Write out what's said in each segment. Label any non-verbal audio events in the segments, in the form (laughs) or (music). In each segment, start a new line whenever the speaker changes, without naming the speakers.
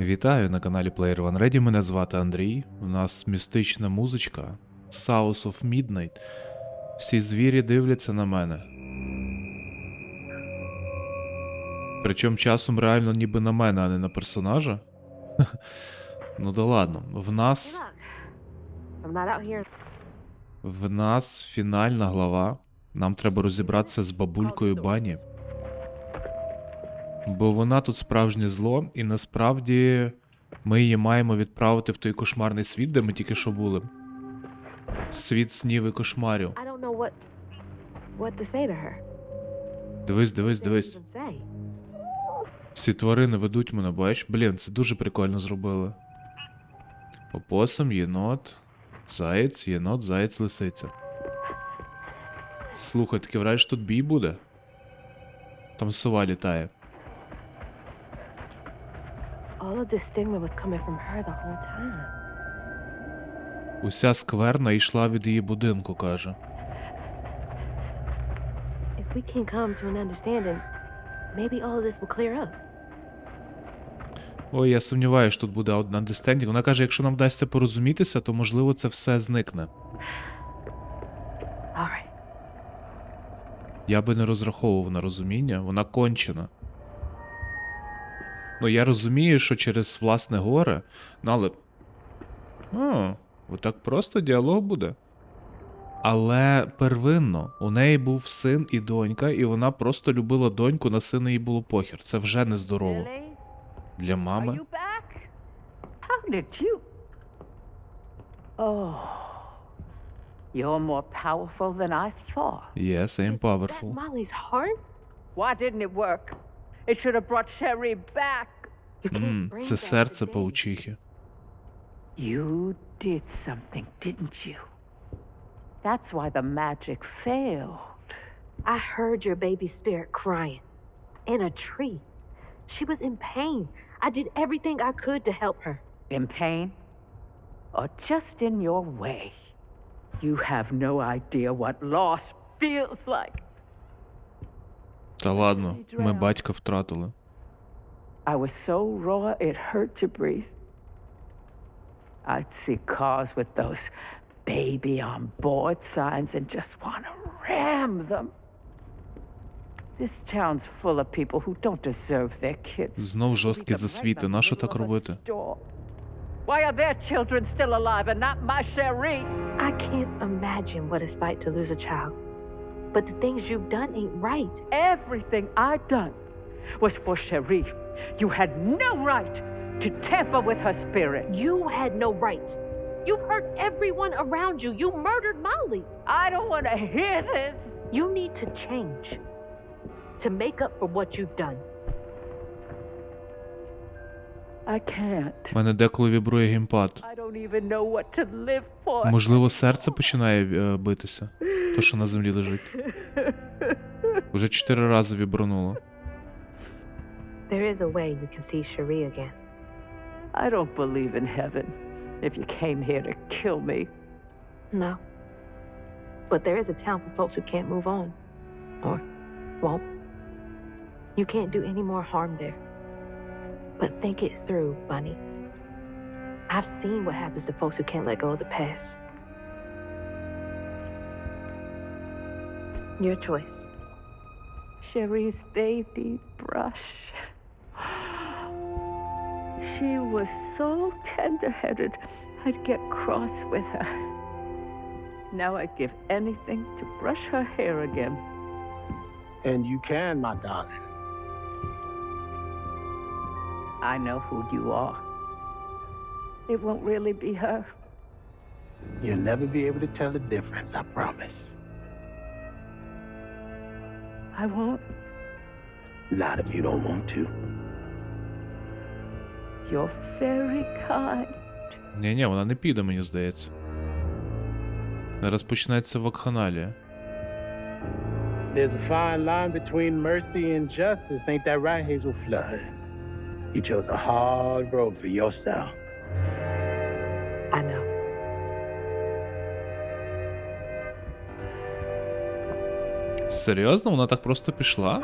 Вітаю на каналі Player One Ready. Мене звати Андрій. У нас містична музичка South of Midnight. Всі звірі дивляться на мене. Причому часом реально ніби на мене, а не на персонажа. (laughs) ну да ладно. В нас, в нас фінальна глава. Нам треба розібратися з бабулькою Бані. Бо вона тут справжнє зло, і насправді ми її маємо відправити в той кошмарний світ, де ми тільки що були. Світ снів і кошмарів.
What what to.
Дивись, дивись, дивись. Всі тварини ведуть мене, бачиш? Блін, це дуже прикольно зробили. Опосум, єнот, заєць, єнот, заєць, лисиця. Слухай, таке що тут бій буде? Там сова літає.
All this stigma was coming from her the whole time.
Уся скверна йшла від її будинку, каже.
If we can come to an understanding, maybe all this will clear up.
Ой, я сумніваюся, що тут буде understanding. Вона каже, якщо нам вдасться порозумітися, то можливо це все зникне.
All right.
Я би не розраховував на розуміння, вона кончена. Ну, я розумію, що через власне горе, ну але. О, отак просто діалог буде. Але первинно, у неї був син і донька, і вона просто любила доньку, на сина їй було похер. Це вже нездорово. Для мами.
Oh, you're more powerful than I thought.
Yes, I am powerful.
Molly's heart?
Why didn't it work? It should have brought Sherry back.
You can't
М,
bring
Це
back
серце
the day.
паучихи.
You did something, didn't you? That's why the magic failed.
I heard your baby spirit crying in a tree. She was in pain. I did everything I could to help her.
In pain? Or just in your way? You have no idea what loss feels like.
Та ладно, ми батька втратили.
I was so raw it hurt to breathe. I'd see cars with those baby on board signs and just want to ram them. This town's full of people who don't deserve their kids.
Знов жорсткі засвіти. Нащо так робити?
Why are their children still alive and not my Cherie?
I can't imagine what it's like to lose a child. But the things you've done ain't right.
Everything I done was for Cherie. You had no right to tamper with her spirit.
You had no right. You've hurt everyone around you. You murdered Molly.
I don't want to hear this.
You need to change to make up for what you've done.
I can't.
У мене деколи вібрує геймпад.
I don't even know what to live for.
Можливо, серце починає е, битися. То, що на землі лежить. Уже чотири рази вібрануло.
There is a way you can see Cherie again.
I don't believe in heaven if you came here to kill me.
No. But there is a town for folks who can't move on. Or won't. You can't do any more harm there. But think it through, Bunny. I've seen what happens to folks who can't let go of the past. Your choice.
Cherie's baby brush. She was so tender headed, I'd get cross with her. Now I'd give anything to brush her hair again.
And you can, my darling.
I know who you are. It won't really be her.
You'll never be able to tell the difference, I promise.
I won't.
Not if you don't want to.
You're very kind.
Ні, ні, вона не піде, мені здається. Зараз почнеться вакханалія.
There's a fine line between mercy and justice, ain't that right, Hazel Flood? You chose a hard road for yourself.
I know.
Серйозно, вона так просто пішла?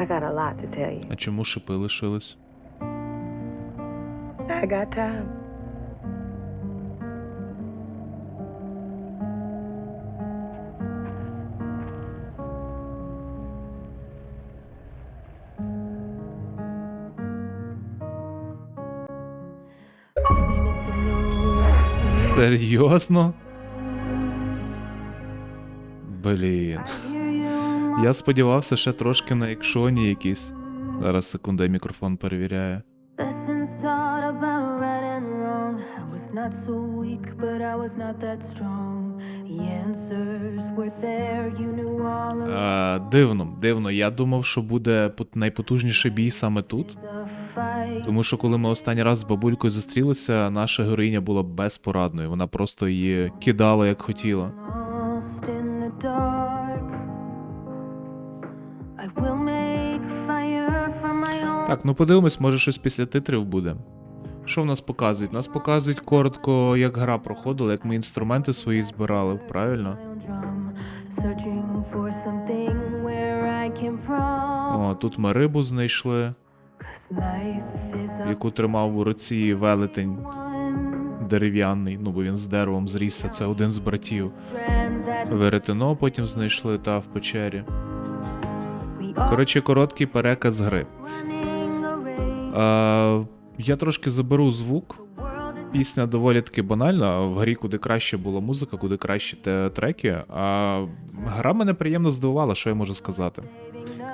I got a lot to tell you.
А чому шипи лишились?
I got time.
Серйозно? Блін. Я сподівався ще трошки на екшоні якісь. Зараз секунду, я мікрофон перевіряю.
Lessons taught about right and wrong. I was not so weak, but I was not that strong. The answers were there, you knew all along.
Е, дивно, дивно. Я думав, що буде пот- найпотужніший бій саме тут.
A fight.
Тому що коли ми останній раз з бабулькою зустрілися, наша героїня була безпорадною. Вона просто її кидала як хотіла.
Lost in the dark.
Так, ну подивимось, може щось після титрів буде. Що в нас показують? Нас показують коротко, як гра проходила, як ми інструменти свої збирали, правильно? О, тут ми рибу знайшли, яку тримав у руці велетень дерев'яний, ну бо він з деревом зрісся, це один з братів. Веретено потім знайшли та в печері. Коротше, короткий переказ гри. Е, я трошки заберу звук. Пісня доволі таки банальна. В грі куди краще була музика, куди кращі те- треки. А гра мене приємно здивувала, що я можу сказати.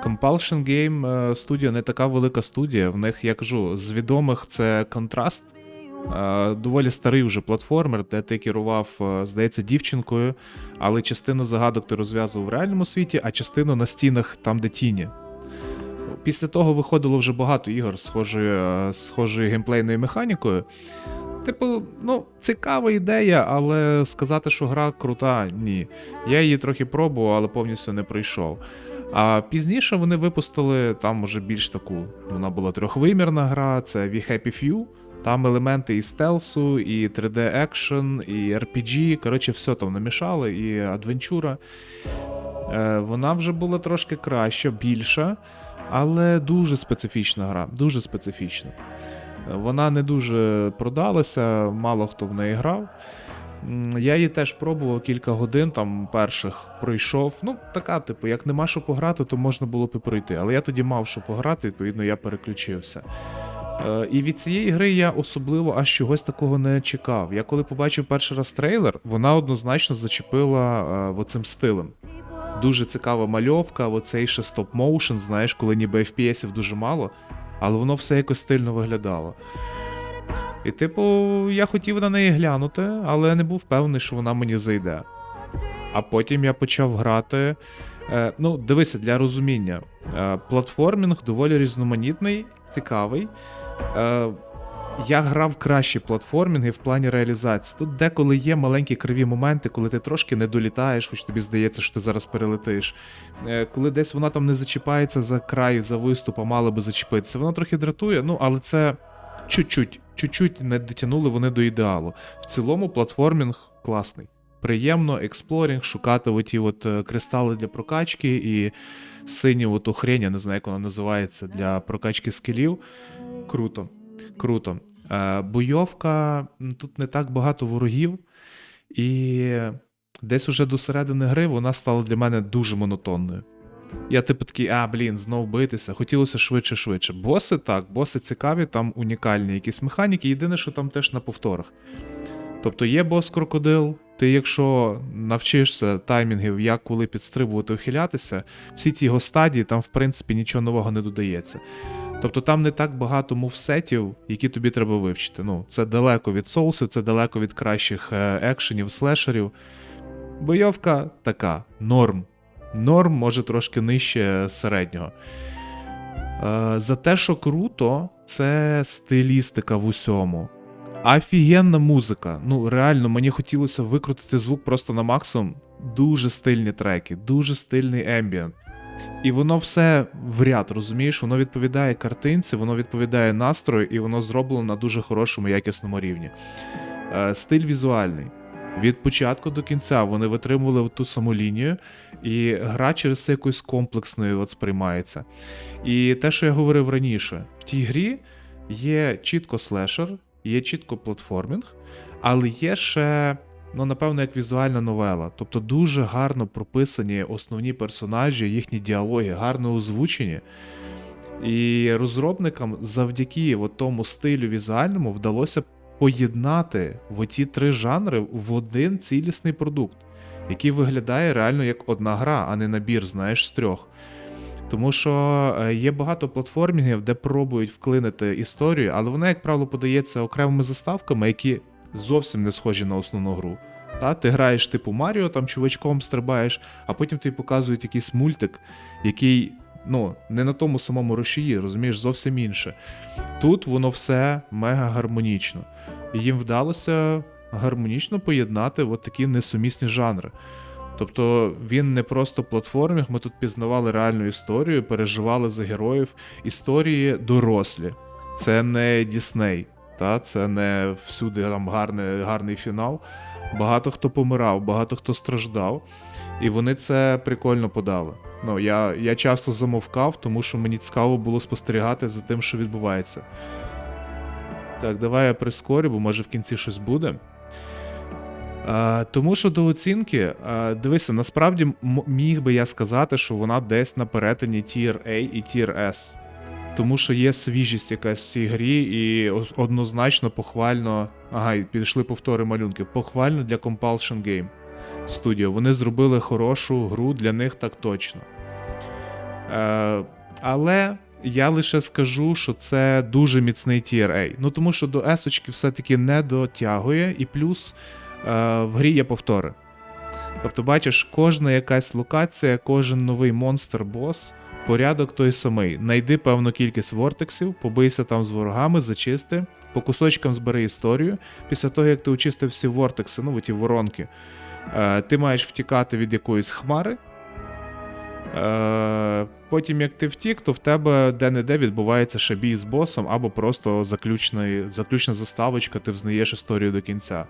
Compulsion Game е, студія не така велика студія. В них, я кажу, з відомих це контраст. Е, Доволі старий вже платформер, де ти керував, е, здається, дівчинкою, але частину загадок ти розв'язував в реальному світі, а частину на стінах там, де тіні. Після того виходило вже багато ігор з схожою, схожою геймплейною механікою. Типу, ну, цікава ідея, але сказати, що гра крута, ні. Я її трохи пробував, але повністю не пройшов. А пізніше вони випустили там уже більш таку. Вона була трьохвимірна гра, це We Happy Few. Там елементи і стелсу, і 3D екшен, і RPG. Коротше, все там намішали, і адвенчура. Е, вона вже була трошки краща, більша, але дуже специфічна гра, дуже специфічна. Вона не дуже продалася, мало хто в неї грав. Я її теж пробував кілька годин, там перших пройшов. Ну, така, типу, як нема що пограти, то можна було б і пройти. Але я тоді мав що пограти, відповідно, я переключився. Е, І від цієї гри я особливо аж чогось такого не чекав. Я коли побачив перший раз трейлер, вона однозначно зачепила е, оцим стилем. Дуже цікава мальовка, оцей ще стоп-моушен, знаєш, коли ніби FPS-ів дуже мало, але воно все якось стильно виглядало. І, типу, я хотів на неї глянути, але не був впевнений, що вона мені зайде. А потім я почав грати. Е, ну, дивися, для розуміння. Платформінг доволі різноманітний, цікавий. Е, я грав кращі платформінги в плані реалізації. Тут деколи є маленькі криві моменти, коли ти трошки не долітаєш, хоч тобі здається, що ти зараз перелетиш. Е, коли десь вона там не зачіпається за край, за виступ, а мала би зачепитися. Воно трохи дратує, ну але це чуть-чуть, чуть-чуть не дотягнули вони до ідеалу. В цілому платформінг класний. Приємно, експлорінг, шукати оті от е, кристали для прокачки і синю оту хрень, я не знаю, як вона називається, для прокачки скілів. Круто. Круто. Е, бойовка, тут не так багато ворогів, і десь уже до середини гри вона стала для мене дуже монотонною. Я типу такий, а, блін, знов битися. Хотілося швидше, швидше. Боси так, боси цікаві, там унікальні якісь механіки. Єдине, що там теж на повторах. Тобто є бос крокодил. Ти, якщо навчишся таймінгів, як коли підстрибувати, ухилятися, всі ті його стадії, там, в принципі, нічого нового не додається. Тобто там не так багато мувсетів, які тобі треба вивчити. Ну, це далеко від соусу, це далеко від кращих е, екшенів, слешерів. Бойовка така, норм. Норм, може трошки нижче середнього. Е, за те, що круто, це стилістика в усьому. Офігенна музика. Ну, реально, мені хотілося викрутити звук просто на максимум. Дуже стильні треки, дуже стильний ембієнт. І воно все в ряд, розумієш? Воно відповідає картинці, воно відповідає настрою, і воно зроблено на дуже хорошому якісному рівні. Е, стиль візуальний. Від початку до кінця вони витримували ту саму лінію, і гра через це якоюсь комплексною от сприймається. І те, що я говорив раніше, в тій грі є чітко слешер, є чітко платформінг, але є ще, ну, напевно, як візуальна новела. Тобто дуже гарно прописані основні персонажі, їхні діалоги, гарно озвучені. І розробникам завдяки от тому стилю візуальному вдалося поєднати в оці три жанри в один цілісний продукт, який виглядає реально як одна гра, а не набір, знаєш, з трьох. Тому що е, є багато платформінгів, де пробують вклинити історію, але вона, як правило, подається окремими заставками, які зовсім не схожі на основну гру. Та, ти граєш типу Маріо, там чувачком стрибаєш, а потім тобі показують якийсь мультик, який ну, не на тому самому рушії, розумієш, зовсім інше. Тут воно все мега гармонічно. І їм вдалося гармонічно поєднати от такі несумісні жанри. Тобто він не просто платформінг, ми тут пізнавали реальну історію, переживали за героїв. Історії дорослі. Це не Дісней, та? це не всюди там гарний, гарний фінал. Багато хто помирав, багато хто страждав, і вони це прикольно подали. Ну, я, я часто замовкав, тому що мені цікаво було спостерігати за тим, що відбувається. Так, давай я прискорю, бо може в кінці щось буде. Тому що до оцінки, дивися, насправді міг би я сказати, що вона десь на перетині Tier A і Tier S. Тому що є свіжість якась в цій грі, і однозначно похвально. Ага, і підійшли повтори малюнків. Похвально для Compulsion Game Studio. Вони зробили хорошу гру для них так точно. Е, але я лише скажу, що це дуже міцний Tier A. Ну тому що до S все-таки не дотягує, і плюс в грі є повтори. Тобто, бачиш, кожна якась локація, кожен новий монстр, бос, порядок той самий. Найди певну кількість вортексів, побийся там з ворогами, зачисти, по кусочкам збери історію. Після того, як ти очистив всі вортекси, ну ті воронки, е, ти маєш втікати від якоїсь хмари. Е, потім, як ти втік, то в тебе де-не-де відбувається ще бій з босом, або просто заключна заставочка, ти взнаєш історію до кінця.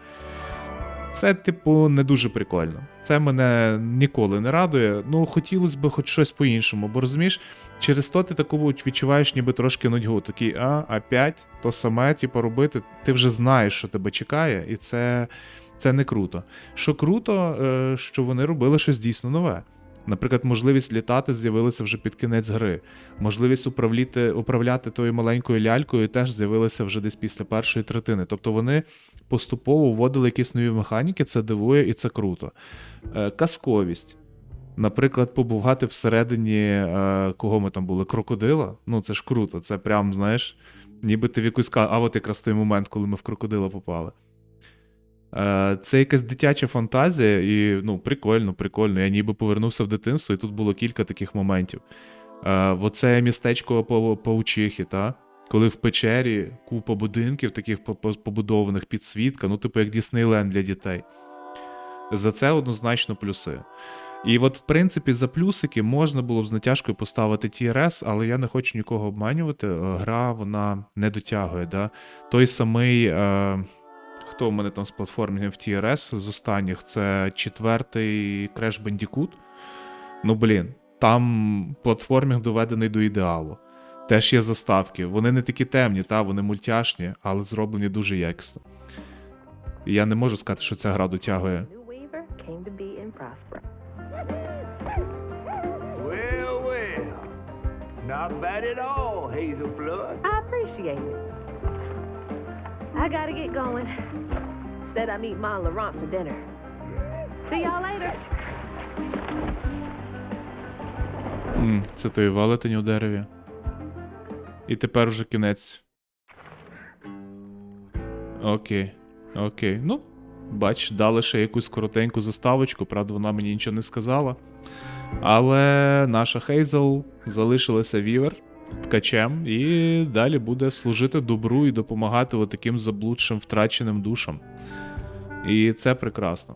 Це, типу, не дуже прикольно. Це мене ніколи не радує. Ну, хотілося б хоч щось по-іншому, бо розумієш, через то ти таку відчуваєш ніби трошки нудьгу. Такий, а, опять то саме, типу, робити. Ти вже знаєш, що тебе чекає, і це, це не круто. Що круто, е, що вони робили щось дійсно нове. Наприклад, можливість літати з'явилася вже під кінець гри. Можливість управляти, управляти тою маленькою лялькою теж з'явилася вже десь після першої третини. Тобто вони поступово вводили якісь нові механіки, це дивує і це круто. Е, казковість. Наприклад, побувати всередині, е, кого ми там були, крокодила. Ну це ж круто, це прям, знаєш, ніби ти в якусь А от якраз той момент, коли ми в крокодила попали. Е, Це якась дитяча фантазія, і ну, прикольно, прикольно. Я ніби повернувся в дитинство, і тут було кілька таких моментів. Е, Оце містечко Паучихи, та? коли в печері купа будинків, таких по- по- побудованих підсвітка, ну, типу, як Діснейленд для дітей. За це однозначно плюси. І от, в принципі, за плюсики можна було б з натяжкою поставити TRS, але я не хочу нікого обманювати. Е, Гра вона не дотягує. Да? Той самий. Хто в мене там з платформінгів TRS з останніх? Це четвертий Crash Bandicoot. Ну, блін, там платформінг доведений до ідеалу. Теж є заставки. Вони не такі темні, та, вони мультяшні, але зроблені дуже якісно. Я не можу сказати, що ця гра дотягує.
Well, well. Not bad at all, Hazel Flood.
I appreciate it. I gotta get going. Instead, I meet Ma Laurent for dinner. See y'all later.
М, Це той велетень у дереві. І тепер уже кінець. Окей. Окей. Ну, бач, дали ще якусь коротеньку заставочку, правда, вона мені нічого не сказала. Але наша Хейзел залишилася вівер ткачем і далі буде служити добру і допомагати таким заблудшим втраченим душам. І це прекрасно.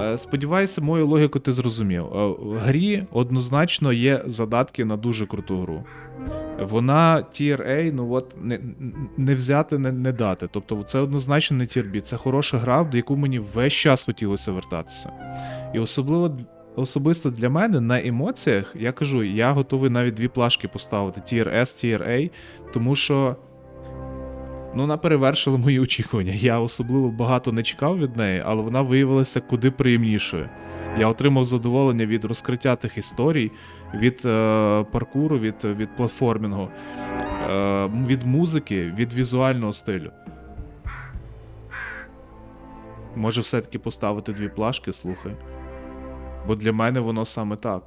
Е, Сподіваюся, мою логіку ти зрозумів. Е, В грі однозначно є задатки на дуже круту гру. Вона Tier A, ну от не, не взяти, не, не дати. Тобто це однозначно не B. Це хороша гра, в яку мені весь час хотілося вертатися. І особливо особисто для мене на емоціях, я кажу, я готовий навіть дві плашки поставити: Tier S, Tier A, тому що. Ну, вона перевершила (laughs) мої очікування. Я особливо багато не чекав від неї, але вона виявилася куди приємнішою. Я отримав задоволення від розкриття тих історій, від е, паркуру, від, від платформінгу, е, від музики, від візуального стилю. Може, все-таки поставити дві плашки, слухай. Бо для мене воно саме так.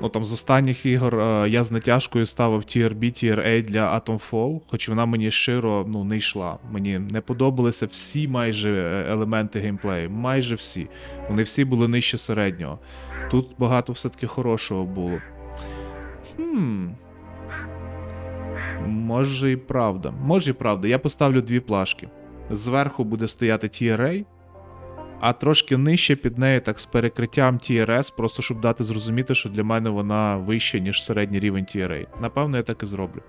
Ну там з останніх ігор е, я з натяжкою ставив TRB, TRA для Atomfall, хоч вона мені щиро ну, не йшла. Мені не подобалися всі майже е, елементи геймплею. Майже всі. Вони всі були нижче середнього. Тут багато все-таки хорошого було. Хм. Може і правда. Може і правда. Я поставлю дві плашки. Зверху буде стояти TRA, а трошки нижче під нею, так з перекриттям TRS, просто щоб дати зрозуміти, що для мене вона вища, ніж середній рівень TRA. Напевно, я так і зроблю.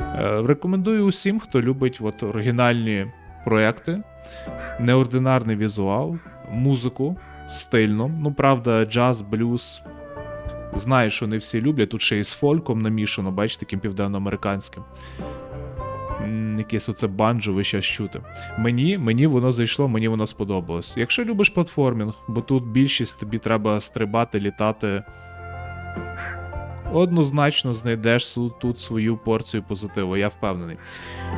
Е, рекомендую усім, хто любить от, оригінальні проекти, неординарний візуал, музику стильно. Ну, правда, джаз, блюз. Знаю, що не всі люблять. Тут ще і з фольком намішано, бачите, таким південноамериканським. Якесь оце банджо ви щас чути. Мені, мені воно зайшло, мені воно сподобалось. Якщо любиш платформінг, бо тут більшість тобі треба стрибати, літати. Однозначно знайдеш тут свою порцію позитиву, я впевнений.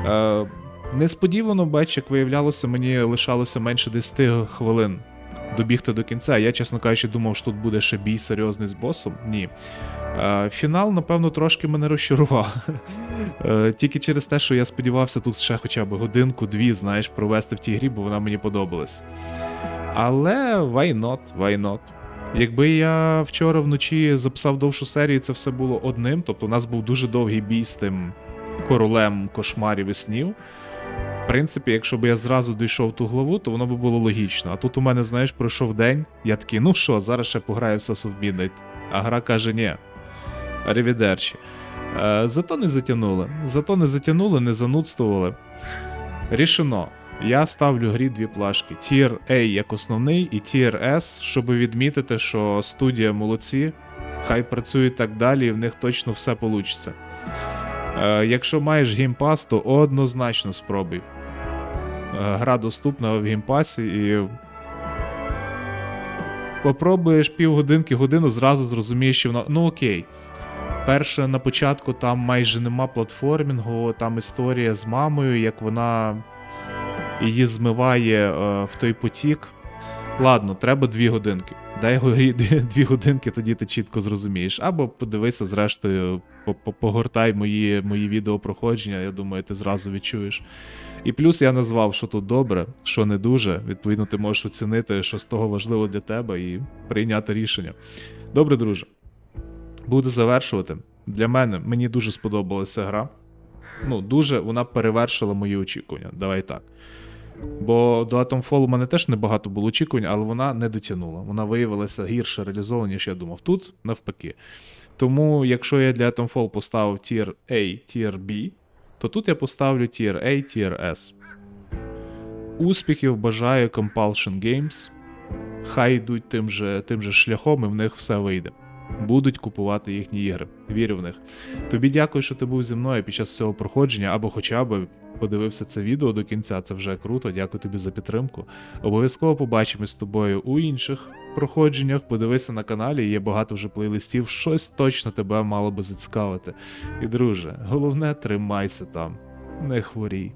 Е, несподівано, бач, як виявлялося, мені лишалося менше 10 хвилин добігти до кінця. Я, чесно кажучи, думав, що тут буде ще бій серйозний з босом. Ні. Е, фінал, напевно, трошки мене розчарував. (laughs) Е, Тільки через те, що я сподівався тут ще хоча б годинку-дві, знаєш, провести в тій грі, бо вона мені подобалась. Але why not, why not? Якби я вчора вночі записав довшу серію, це все було одним. Тобто у нас був дуже довгий бій з тим королем кошмарів і снів. Принципі, якщо б я зразу дійшов ту главу, то воно б було логічно. А тут у мене, знаєш, пройшов день, я такий, ну що, зараз ще пограю в Sons of. А гра каже, ні. Арівідерчі. Е, зато не затягнули. Зато не затягнули, не занудствували. Рішено. Я ставлю грі дві плашки: Tier A як основний і Tier S, щоб відмітити, що студія молодці, хай працюють так далі, і в них точно все вийде. Якщо маєш геймпас, то однозначно спробуй. Е, гра доступна в геймпасі і. Попробуєш півгодинки, годину, зразу зрозумієш, що вона. Ну окей. Перше, на початку там майже нема платформінгу, там історія з мамою, як вона її змиває е, в той потік. Ладно, треба дві годинки. Дай грі дві, годинки, тоді ти чітко зрозумієш. Або подивися, зрештою, по- по- погортай мої, мої відео я думаю, ти зразу відчуєш. І плюс я назвав, що тут добре, що не дуже. Відповідно, ти можеш оцінити, що з того важливо для тебе, і прийняти рішення. Добре, друже. Буду завершувати. Для мене мені дуже сподобалася гра. Ну, дуже вона перевершила мої очікування. Давай так. Бо до Atomfall у мене теж небагато було очікувань, але вона не дотягнула. Вона виявилася гірше реалізована, ніж я думав. Тут навпаки. Тому, якщо я для Atomfall поставив Tier A, Tier B, то тут я поставлю Tier A, Tier S. Успіхів бажаю Compulsion Games. Хай йдуть тим же, тим же шляхом, і в них все вийде. Будуть купувати їхні ігри. Вірю в них. Тобі дякую, що ти був зі мною під час цього проходження, або хоча б подивився це відео до кінця. Це вже круто. Дякую тобі за підтримку. Обов'язково побачимось з тобою у інших проходженнях. Подивися на каналі, є багато вже плейлистів. Щось точно тебе мало би зацікавити. І друже, головне, тримайся там, не хворій.